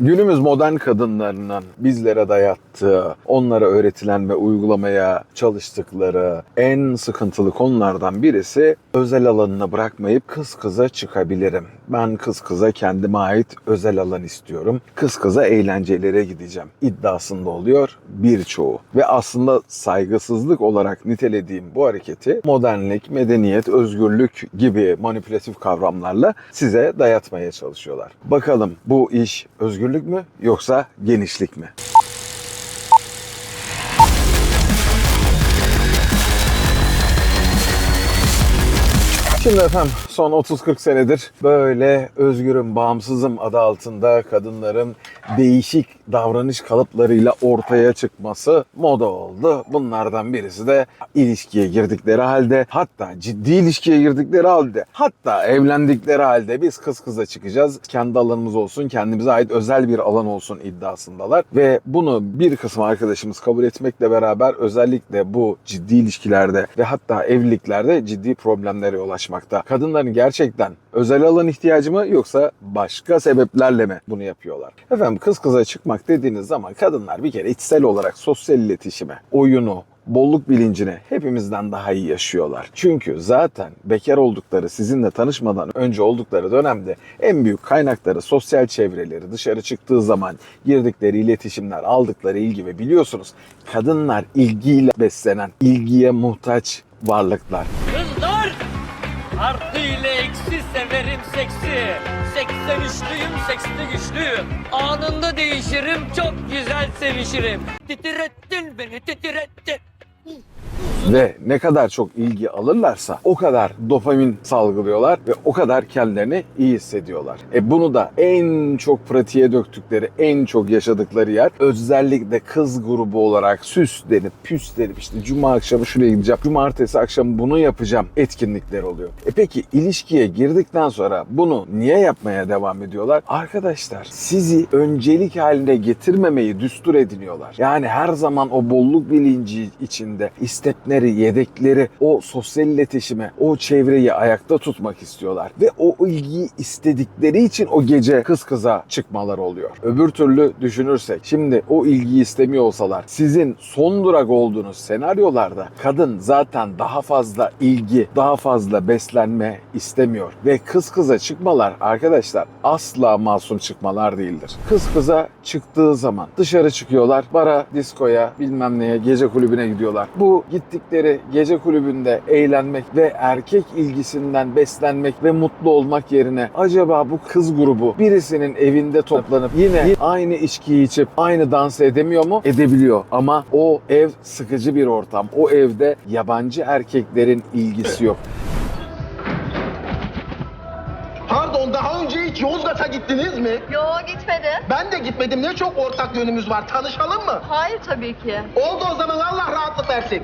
Günümüz modern kadınlarının bizlere dayattığı, onlara öğretilen ve uygulamaya çalıştıkları en sıkıntılı konulardan birisi özel alanını bırakmayıp kız kıza çıkabilirim. Ben kız kıza kendime ait özel alan istiyorum. Kız kıza eğlencelere gideceğim iddiasında oluyor birçoğu. Ve aslında saygısızlık olarak nitelediğim bu hareketi modernlik, medeniyet, özgürlük gibi manipülatif kavramlarla size dayatmaya çalışıyorlar. Bakalım bu iş özgürlük mü yoksa genişlik mi? Şimdi efendim son 30-40 senedir böyle özgürüm, bağımsızım adı altında kadınların değişik davranış kalıplarıyla ortaya çıkması moda oldu. Bunlardan birisi de ilişkiye girdikleri halde hatta ciddi ilişkiye girdikleri halde hatta evlendikleri halde biz kız kıza çıkacağız. Kendi alanımız olsun, kendimize ait özel bir alan olsun iddiasındalar. Ve bunu bir kısım arkadaşımız kabul etmekle beraber özellikle bu ciddi ilişkilerde ve hatta evliliklerde ciddi problemlere yol açmakta. Kadınların gerçekten özel alan ihtiyacı mı yoksa başka sebeplerle mi bunu yapıyorlar? Efendim kız kıza çıkmak dediğiniz zaman kadınlar bir kere içsel olarak sosyal iletişime, oyunu, bolluk bilincini hepimizden daha iyi yaşıyorlar. Çünkü zaten bekar oldukları, sizinle tanışmadan önce oldukları dönemde en büyük kaynakları sosyal çevreleri, dışarı çıktığı zaman girdikleri iletişimler, aldıkları ilgi ve biliyorsunuz kadınlar ilgiyle beslenen, ilgiye muhtaç varlıklar. Artı ile eksi severim seksi. 83'lüyüm, seksli güçlüyüm. Anında değişirim, çok güzel sevişirim. Titrettin beni, titrettin. Ve ne kadar çok ilgi alırlarsa o kadar dopamin salgılıyorlar ve o kadar kendilerini iyi hissediyorlar. E bunu da en çok pratiğe döktükleri, en çok yaşadıkları yer özellikle kız grubu olarak süslenip püslenip işte cuma akşamı şuraya gideceğim, cumartesi akşamı bunu yapacağım etkinlikler oluyor. E peki ilişkiye girdikten sonra bunu niye yapmaya devam ediyorlar? Arkadaşlar sizi öncelik haline getirmemeyi düstur ediniyorlar. Yani her zaman o bolluk bilinci içinde istepleri, yedekleri, o sosyal iletişime, o çevreyi ayakta tutmak istiyorlar. Ve o ilgiyi istedikleri için o gece kız kıza çıkmalar oluyor. Öbür türlü düşünürsek, şimdi o ilgiyi istemiyor olsalar, sizin son durak olduğunuz senaryolarda kadın zaten daha fazla ilgi, daha fazla beslenme istemiyor. Ve kız kıza çıkmalar arkadaşlar asla masum çıkmalar değildir. Kız kıza çıktığı zaman dışarı çıkıyorlar, bara, diskoya, bilmem neye, gece kulübüne gidiyorlar. Bu gittikleri gece kulübünde eğlenmek ve erkek ilgisinden beslenmek ve mutlu olmak yerine acaba bu kız grubu birisinin evinde toplanıp yine aynı içkiyi içip aynı dans edemiyor mu? Edebiliyor ama o ev sıkıcı bir ortam. O evde yabancı erkeklerin ilgisi yok. Pardon daha önce hiç Yozgat'a gittiniz mi? Yo gitmedi. Ben de gitmedim. Ne çok ortak yönümüz var. Tanışalım mı? Hayır tabii ki. Oldu o zaman Allah rahatlık versin.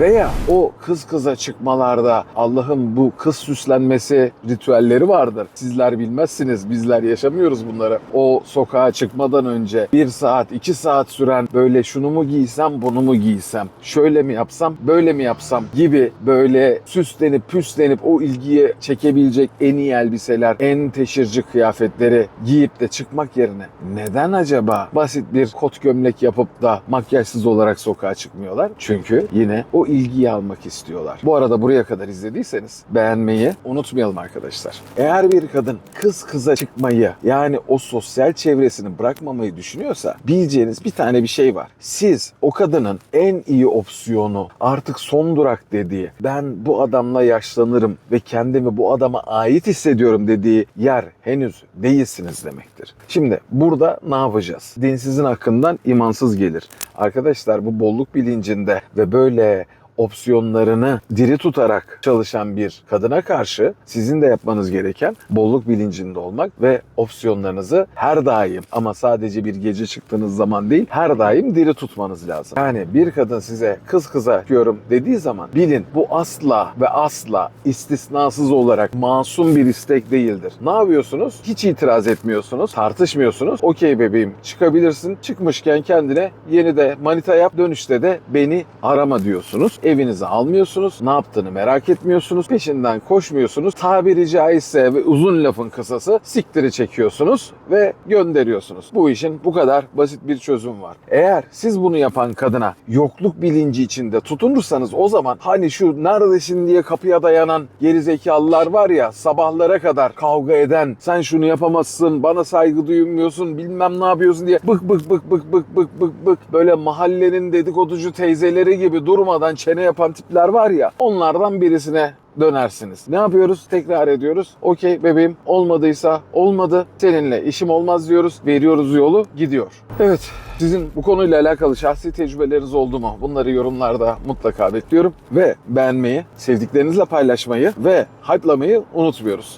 Veya o kız kıza çıkmalarda Allah'ın bu kız süslenmesi ritüelleri vardır. Sizler bilmezsiniz, bizler yaşamıyoruz bunları. O sokağa çıkmadan önce bir saat, iki saat süren böyle şunu mu giysem, bunu mu giysem, şöyle mi yapsam, böyle mi yapsam gibi böyle süslenip püslenip o ilgiye çekebilecek en iyi elbiseler, en teşhirci kıyafetleri giyip de çıkmak yerine neden acaba basit bir kot gömlek yapıp da makyajsız olarak sokağa çıkmıyorlar? Çünkü yine o ilgiyi almak istiyorlar. Bu arada buraya kadar izlediyseniz beğenmeyi unutmayalım arkadaşlar. Eğer bir kadın kız kıza çıkmayı yani o sosyal çevresini bırakmamayı düşünüyorsa bileceğiniz bir tane bir şey var. Siz o kadının en iyi opsiyonu artık son durak dediği ben bu adamla yaşlanırım ve kendimi bu adama ait hissediyorum dediği yer henüz değilsiniz demektir. Şimdi burada ne yapacağız? Dinsizin hakkından imansız gelir. Arkadaşlar bu bolluk bilincinde ve böyle opsiyonlarını diri tutarak çalışan bir kadına karşı sizin de yapmanız gereken bolluk bilincinde olmak ve opsiyonlarınızı her daim ama sadece bir gece çıktığınız zaman değil her daim diri tutmanız lazım. Yani bir kadın size kız kıza çıkıyorum dediği zaman bilin bu asla ve asla istisnasız olarak masum bir istek değildir. Ne yapıyorsunuz? Hiç itiraz etmiyorsunuz, tartışmıyorsunuz. Okey bebeğim çıkabilirsin. Çıkmışken kendine yeni de manita yap dönüşte de beni arama diyorsunuz. Evinize almıyorsunuz. Ne yaptığını merak etmiyorsunuz. Peşinden koşmuyorsunuz. Tabiri caizse ve uzun lafın kısası siktiri çekiyorsunuz ve gönderiyorsunuz. Bu işin bu kadar basit bir çözüm var. Eğer siz bunu yapan kadına yokluk bilinci içinde tutunursanız o zaman hani şu neredesin diye kapıya dayanan gerizekalılar var ya sabahlara kadar kavga eden sen şunu yapamazsın bana saygı duymuyorsun bilmem ne yapıyorsun diye bık bık bık bık bık bık bık bık böyle mahallenin dedikoducu teyzeleri gibi durmadan çene yapan tipler var ya onlardan birisine dönersiniz. Ne yapıyoruz? Tekrar ediyoruz. Okey bebeğim olmadıysa olmadı. Seninle işim olmaz diyoruz. Veriyoruz yolu gidiyor. Evet sizin bu konuyla alakalı şahsi tecrübeleriniz oldu mu? Bunları yorumlarda mutlaka bekliyorum. Ve beğenmeyi, sevdiklerinizle paylaşmayı ve hype'lamayı unutmuyoruz.